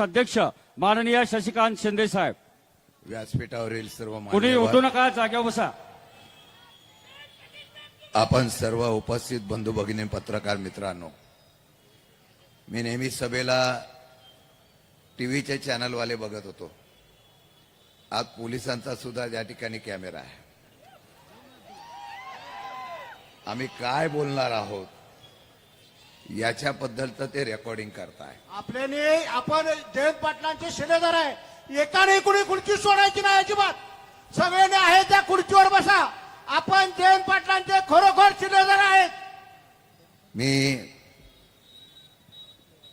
अध्यक्ष माननीय शशिकांत शिंदे साहेब. व्यासपीठावरील सर्व कुणी उठू नका जागेवर बसा. आपण सर्व उपस्थित बंधू भगिनी पत्रकार मित्रांनो मी नेहमी सभेला टीव्हीचे चॅनलवाले बघत होतो. आज पोलिसांचा सुद्धा या ठिकाणी कॅमेरा आहे. आम्ही काय बोलणार आहोत? याच्याबद्दल तर ते रेकॉर्डिंग करताय. आपल्याने आपण जयंत पाटलांचे शिलेदार आहे. एकाने कुणी खुर्ची सोडायची नाही अजिबात. सगळ्यांनी आहे त्या खुर्चीवर बसा. आपण जयंत पाटलांचे खरोखर शिलेदार आहेत. मी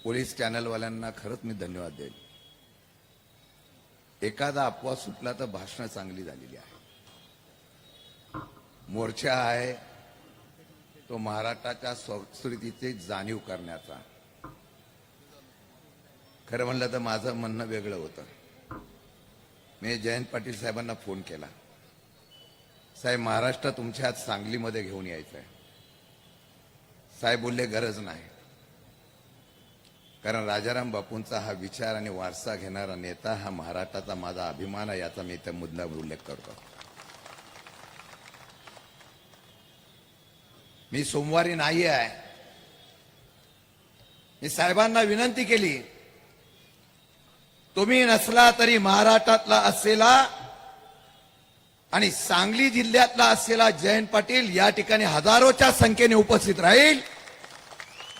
पोलीस चॅनलवाल्यांना खरंच मी धन्यवाद देईल एखादा अपवाद सुटला तर भाषणं चांगली झालेली आहे. मोर्चा आहे तो महाराष्ट्राच्या संस्कृतीची जाणीव करण्याचा. खरं म्हणलं तर माझं म्हणणं वेगळं होतं. मी जयंत पाटील साहेबांना फोन केला. साहेब महाराष्ट्र तुमच्या आज सांगलीमध्ये घेऊन यायचं आहे साहेब बोलले गरज नाही. कारण राजाराम बापूंचा हा विचार आणि वारसा घेणारा नेता हा महाराष्ट्राचा माझा अभिमान आहे याचा मी इथे मुद्दा उल्लेख करतो. मी सोमवारी नाही आहे. मी साहेबांना विनंती केली तुम्ही नसला तरी महाराष्ट्रातला असलेला आणि सांगली जिल्ह्यातला असलेला जयंत पाटील या ठिकाणी हजारोच्या संख्येने उपस्थित राहील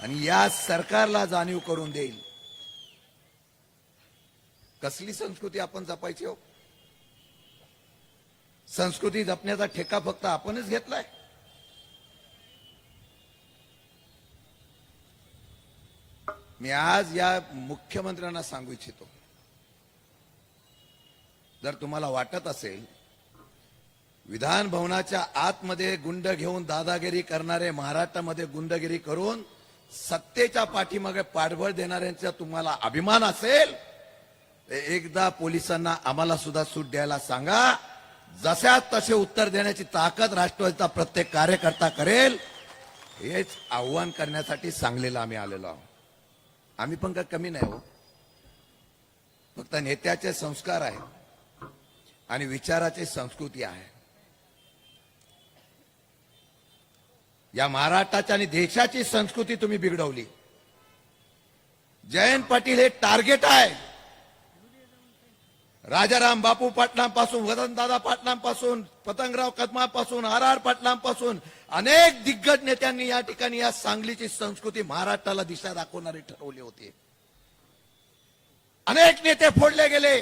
आणि या सरकारला जाणीव करून देईल. कसली संस्कृती आपण जपायची हो? संस्कृती जपण्याचा ठेका फक्त आपणच घेतलाय. मी आज या मुख्यमंत्र्यांना सांगू इच्छितो. जर तुम्हाला वाटत असेल विधान भवनाच्या आतमध्ये गुंड घेऊन दादागिरी करणारे महाराष्ट्रामध्ये गुंडगिरी करून सत्तेच्या पाठीमागे पाठबळ देणाऱ्यांचा तुम्हाला अभिमान असेल एकदा पोलिसांना आम्हाला सुद्धा सूट द्यायला सांगा. जशा तसे उत्तर देण्याची ताकद राष्ट्रवादीचा प्रत्येक कार्यकर्ता करेल हेच आव्हान करण्यासाठी सांगलीला आम्ही आलेलो आहोत. आम्ही पण काय कमी नाही हो. फक्त नेत्याचे संस्कार आहेत आणि विचाराची संस्कृती आहे. या महाराष्ट्राच्या आणि देशाची संस्कृती तुम्ही बिघडवली. जयंत पाटील हे टार्गेट आहे. राजाराम बापू पाटलांपासून वदनदादा पाटलांपासून पतंगराव कदमापासून आर आर पाटलांपासून अनेक दिग्गज नेत्यांनी या ठिकाणी या सांगलीची संस्कृती महाराष्ट्राला दिशा दाखवणारी ठरवली होती. अनेक नेते फोडले गेले.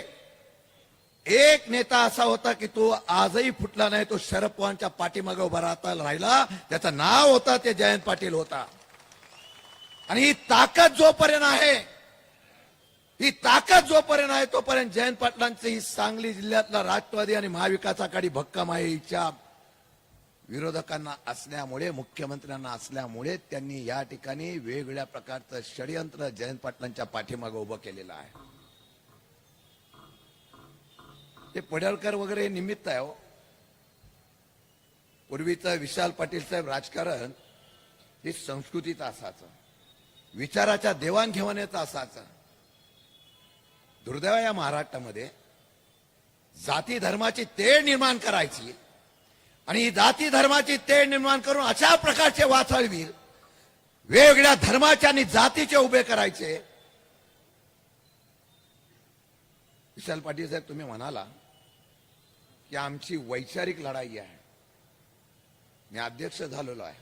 एक नेता असा होता की तो आजही फुटला नाही तो शरद पवारच्या पाठीमागे उभा राहता राहिला. त्याचं नाव होता ते जयंत पाटील होता. आणि ही ताकद जोपर्यंत आहे ही ताकद जोपर्यंत आहे तोपर्यंत जयंत पाटलांचं ही सांगली जिल्ह्यातला राष्ट्रवादी आणि महाविकास आघाडी भक्कम आहे हिच्या विरोधकांना असल्यामुळे मुख्यमंत्र्यांना असल्यामुळे त्यांनी या ठिकाणी वेगवेगळ्या प्रकारचं षडयंत्र जयंत पाटलांच्या पाठीमागे उभं केलेलं आहे. ते पडळकर वगैरे निमित्त आहे हो. पूर्वीचं विशाल पाटील साहेब राजकारण हे संस्कृतीचं असायचं. विचाराच्या देवाणघेवाणीचं असायचं. दुर्दैव या महाराष्ट्रामध्ये जाती धर्माची तेळ निर्माण करायची आणि जाती धर्माची तेळ निर्माण करून अशा प्रकारचे वाथळवीर वेगवेगळ्या धर्माचे आणि जातीचे उभे करायचे. विशाल पाटील साहेब तुम्ही म्हणाला की आमची वैचारिक लढाई आहे. मी अध्यक्ष झालेलो आहे.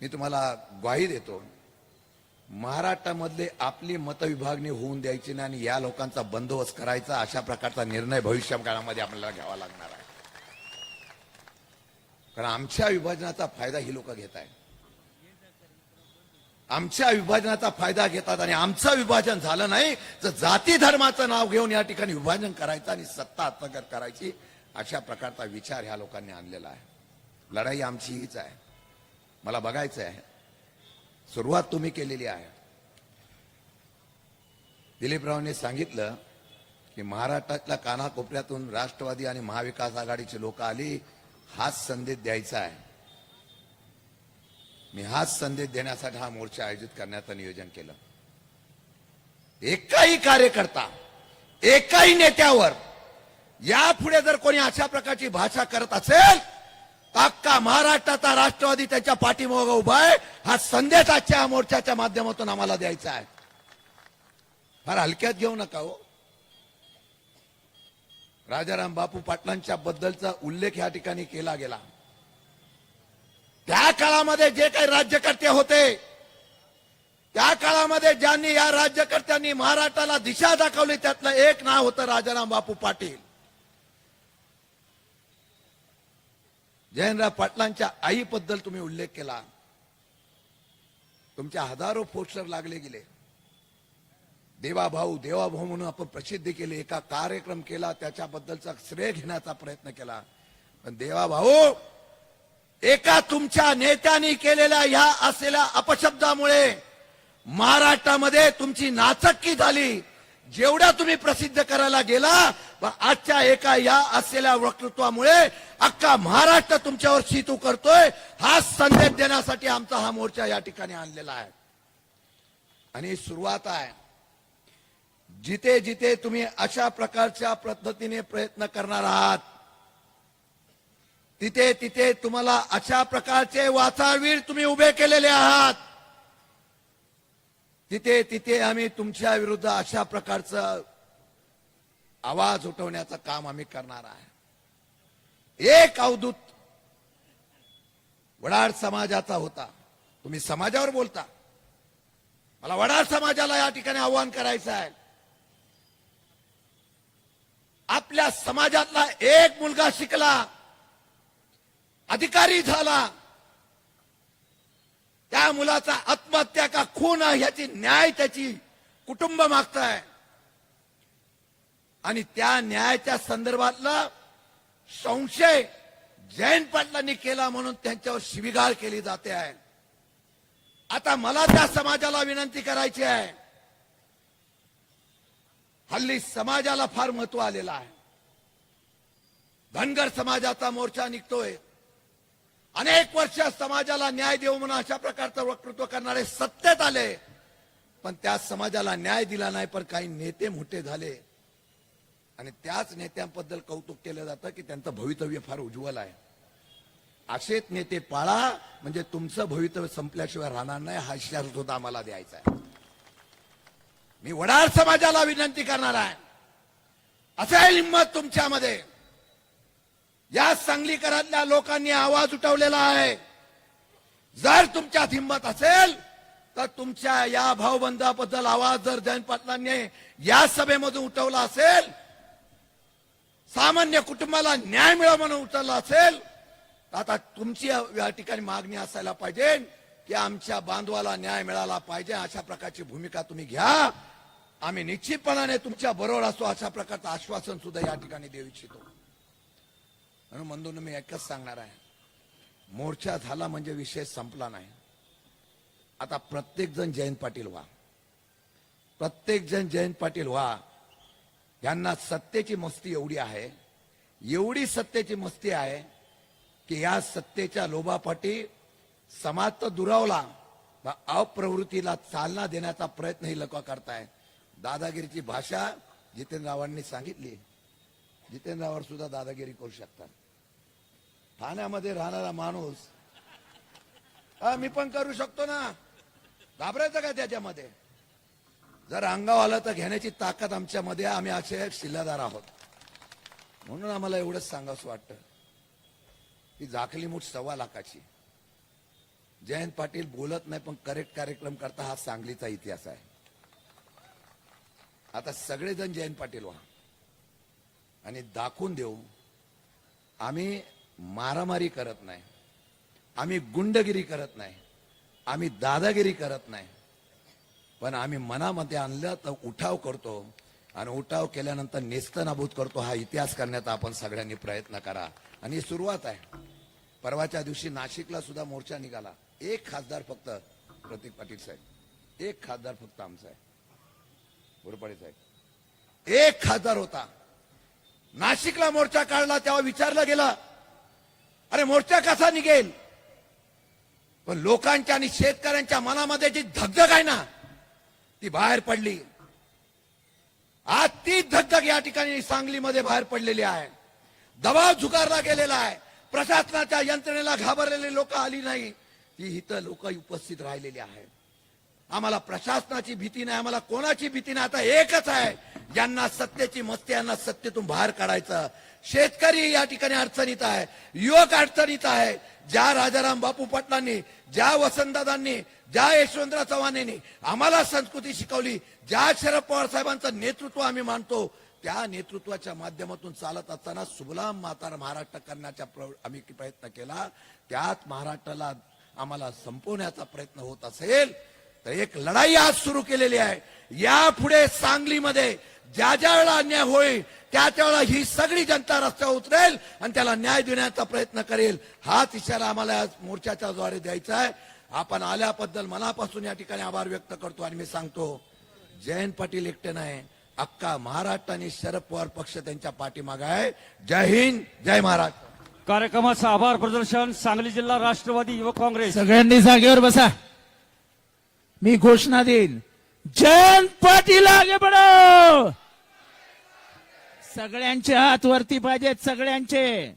मी तुम्हाला ग्वाही देतो. महाराष्ट्रामधले आपली मतविभागणी होऊन द्यायची नाही आणि या लोकांचा बंदोबस्त करायचा अशा प्रकारचा निर्णय भविष्य काळामध्ये आपल्याला घ्यावा लागणार आहे. कारण आमच्या विभाजनाचा फायदा ही लोक घेत आहेत. आमच्या विभाजनाचा फायदा घेतात आणि आमचं विभाजन झालं नाही तर जाती धर्माचं नाव घेऊन या ठिकाणी विभाजन करायचं आणि सत्ता हस्तगत करायची अशा प्रकारचा विचार ह्या लोकांनी आणलेला आहे. लढाई आमची हीच आहे. मला बघायचं आहे सुरुवात तुम्ही केलेली आहे. दिलीपरावांनी सांगितलं की महाराष्ट्रातल्या कानाकोपऱ्यातून राष्ट्रवादी आणि महाविकास आघाडीची लोक आली हाच संदेश द्यायचा आहे. मी हाच संदेश देण्यासाठी हा मोर्चा आयोजित करण्याचं नियोजन केलं. एकाही कार्यकर्ता एकाही नेत्यावर यापुढे जर कोणी अशा प्रकारची भाषा करत असेल अख्खा महाराष्ट्राचा राष्ट्रवादी त्याच्या पाठीमागं उभा आहे. हा संदेश आजच्या मोर्चाच्या माध्यमातून आम्हाला द्यायचा आहे. फार हलक्यात घेऊ नका हो. राजाराम बापू पाटलांच्या बद्दलचा उल्लेख या ठिकाणी केला गेला. त्या काळामध्ये जे काही राज्यकर्ते होते त्या काळामध्ये ज्यांनी या राज्यकर्त्यांनी महाराष्ट्राला दिशा दाखवली त्यातलं एक नाव होतं राजाराम बापू पाटील. जयनराव पाटलांच्या आईबद्दल तुम्ही उल्लेख केला. तुमच्या हजारो पोस्टर लागले गेले. देवाभाऊ देवाभाऊ म्हणून आपण प्रसिद्धी केली एका कार्यक्रम केला त्याच्याबद्दलचा श्रेय घेण्याचा प्रयत्न केला. पण देवाभाऊ एका तुमच्या नेत्यानी केलेल्या ह्या असलेल्या अपशब्दामुळे महाराष्ट्रामध्ये तुमची नाचक्की झाली. जेवढ्या तुम्ही प्रसिद्ध करायला गेला आजच्या एका या असलेल्या वक्तृत्वामुळे अख्खा महाराष्ट्र तुमच्यावर शीतू करतोय. हा संदेश देण्यासाठी आमचा हा मोर्चा या ठिकाणी आणलेला आहे. आणि सुरुवात आहे. जिथे जिथे तुम्ही अशा प्रकारच्या पद्धतीने प्रयत्न करणार आहात तिथे तिथे तुम्हाला अशा प्रकारचे वाचावीर तुम्ही उभे केलेले आहात. तिथे तिथे आम्ही तुमच्या विरुद्ध अशा प्रकारचं आवाज उठवण्याचं काम आम्ही करणार आहे. एक अवधूत वडार समाजाचा होता. तुम्ही समाजावर बोलता. मला वडार समाजाला या ठिकाणी आव्हान करायचं आहे. आपल्या समाजातला एक मुलगा शिकला. अधिकारी झाला. त्या मुलाचा आत्महत्या का खून आहे ह्याची न्याय त्याची कुटुंब मागताय. आणि त्या न्यायाच्या संदर्भातला संशय जयंत पाटलांनी केला म्हणून त्यांच्यावर शिविगाळ केली जाते आहे. आता मला त्या समाजाला विनंती करायची आहे. हल्ली समाजाला फार महत्त्व आलेलं आहे. धनगर समाजाचा मोर्चा निघतोय. अनेक वर्ष समाजाला न्याय देऊ म्हणून अशा प्रकारचं वक्तृत्व करणारे सत्तेत आले. पण त्या समाजाला न्याय दिला नाही पण काही नेते मोठे झाले. आणि त्याच नेत्यांबद्दल कौतुक केलं जातं की त्यांचं भवितव्य फार उज्ज्वल आहे. असेच नेते पाळा म्हणजे तुमचं भवितव्य संपल्याशिवाय राहणार नाही हा इशारा सुद्धा आम्हाला द्यायचा आहे. मी वडार समाजाला विनंती करणार आहे. असेल हिंमत तुमच्यामध्ये. या सांगलीकरातल्या लोकांनी आवाज उठवलेला आहे. जर तुमच्यात हिंमत असेल तर तुमच्या या भावबंधाबद्दल आवाज जर जयंत पाटलांनी या सभेमधून उठवला असेल सामान्य कुटुंबाला न्याय मिळावा म्हणून उचलला असेल तर आता तुमची या ठिकाणी मागणी असायला पाहिजे की आमच्या बांधवाला न्याय मिळाला पाहिजे अशा प्रकारची भूमिका तुम्ही घ्या. आम्ही निश्चितपणाने तुमच्या बरोबर असतो अशा प्रकारचं आश्वासन सुद्धा या ठिकाणी देऊ इच्छितो. म्हणून बंधून मी एकच सांगणार आहे. मोर्चा झाला म्हणजे विषय संपला नाही. आता प्रत्येक जण जयंत पाटील व्हा. प्रत्येक जण जयंत पाटील व्हा. यांना सत्तेची मस्ती एवढी आहे एवढी सत्तेची मस्ती आहे की या सत्तेच्या लोभापाठी समाज तर दुरावला अप्रवृत्तीला चालना देण्याचा प्रयत्न ही लोक करताय दादागिरीची भाषा जितेंद्ररावांनी सांगितली. जितेंद्ररावांवर सुद्धा दादागिरी करू शकतात. ठाण्यामध्ये राहणारा माणूस हा, मी पण करू शकतो ना. घाबरायचं का त्याच्यामध्ये? जर अंगावर आलं तर घेण्याची ताकद आमच्यामध्ये आम्ही असे शिल्लादार आहोत. म्हणून आम्हाला एवढंच सांगावंसं वाटतं. की झाकली मूठ सव्वा लाखाची. जयंत पाटील बोलत नाही पण करेक्ट कार्यक्रम करता हा सांगलीचा इतिहास आहे. आता सगळेजण जयंत पाटील व्हा. आणि दाखवून देऊ आम्ही मारामारी करत नाही. आम्ही गुंडगिरी करत नाही. आम्ही दादागिरी करत नाही. पण आम्ही मनामध्ये आणलं तर उठाव करतो. आणि उठाव केल्यानंतर नेस्तनाभूत करतो. हा इतिहास करण्याचा आपण सगळ्यांनी प्रयत्न करा. आणि ही सुरुवात आहे. परवाच्या दिवशी नाशिकला सुद्धा मोर्चा निघाला. एक खासदार फक्त प्रतीक पाटील साहेब. एक खासदार फक्त आमचा आहे. गुरुपाडे साहेब. एक खासदार होता. नाशिकला मोर्चा काढला तेव्हा विचारला गेला अरे मोर्चा कसा निघेल? पण लोकांच्या आणि शेतकऱ्यांच्या मनामध्ये जी धगधग आहे ना ती बाहेर पडली. आज ती धगधग या ठिकाणी सांगलीमध्ये बाहेर पडलेली आहे. दबाव झुकारला गेलेला आहे. प्रशासनाच्या यंत्रणेला घाबरलेले लोक आली नाही. ती इथं लोक उपस्थित राहिलेली आहेत. आम्हाला प्रशासनाची भीती नाही आम्हाला कोणाची भीती नाही. आता एकच आहे ज्यांना सत्तेची मस्ती यांना सत्तेतून बाहेर काढायचं. शेतकरी या ठिकाणी अडचणीत आहे युवक अडचणीत आहे. ज्या राजाराम बापू पाटलांनी ज्या वसंतदादांनी ज्या यशवंतराव चव्हाणांनी आम्हाला संस्कृती शिकवली ज्या शरद पवार साहेबांचं नेतृत्व आम्ही मानतो त्या नेतृत्वाच्या माध्यमातून चालत असताना सुबलाम मातार महाराष्ट्र करण्याचा आम्ही प्रयत्न केला. त्यात महाराष्ट्राला आम्हाला संपवण्याचा प्रयत्न होत असेल तर एक लढाई आज सुरू केलेली आहे. यापुढे सांगलीमध्ये ज्या ज्या वेळेला अन्याय होईल त्या त्यावेळेला ही सगळी जनता रस्त्यावर उतरेल आणि त्याला न्याय देण्याचा प्रयत्न करेल. हाच इशारा आम्हाला आज मोर्चाच्या द्वारे द्यायचा आहे. आपण आल्याबद्दल मनापासून या ठिकाणी आभार व्यक्त करतो आणि मी सांगतो जयंत पाटील एकटे नाही अख्खा महाराष्ट्र आणि शरद पवार पक्ष त्यांच्या पाठीमागे आहे. जय हिंद जय महाराष्ट्र. कार्यक्रमाचं आभार प्रदर्शन सांगली जिल्हा राष्ट्रवादी युवक काँग्रेस. सगळ्यांनी जागेवर बसा. मी घोषणा देईन. जयंत पाटील आगे बडो सगळ्यांचे हात वरती पाहिजेत सगळ्यांचे.